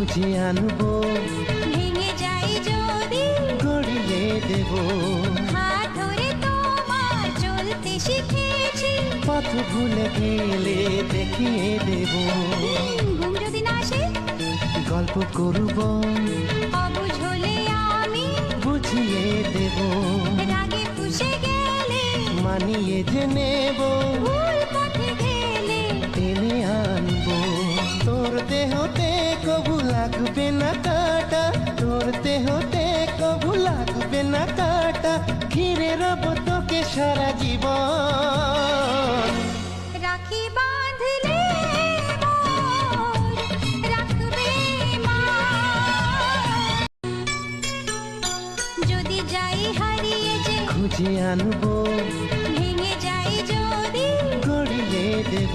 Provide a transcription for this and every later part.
খুঁজে আনব। ভেঙে যাই যদি। গড়িয়ে দেব। হাত ধরে তোমার চলতে শিখেছি। পথ ভুলে গেলে দেখিয়ে দেব। ঘুম যদি না আসে। গল্প করব। অবুঝ হলে আমি বুঝিয়ে দেব। রাগে গেলে মানিয়ে যে নেব। ভুল পথে গেলে টেনে আনব। তোর দেহতে কবু লাগবে না কাটা তোর দেহতে কবু লাগবে না কাটা ঘিরে রব তোকে সারা জীবন রাখি বাঁধলে যদি যাই হারিয়ে যে খুঁজে আনব ভেঙে যাই যদি গড়িয়ে দেব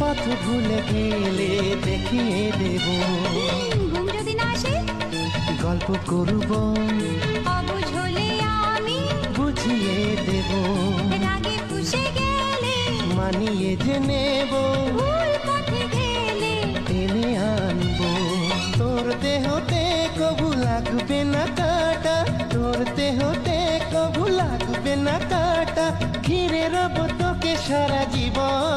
পথ ভুলে গেলে দেখিয়ে দেব। ঘুম যদি না আসে? গল্প করব। অবুঝ হলে আমি বুঝিয়ে দেব। রাগে ফুসে গেলে মানিয়ে যে নেব। ভুল পথে গেলে টেনে আনব। তোর দেহতে কবু লাগবে না কাটা। তোর দেহতে কবু লাগবে না কাটা। ঘিরে রব তোকে সারা জীবন।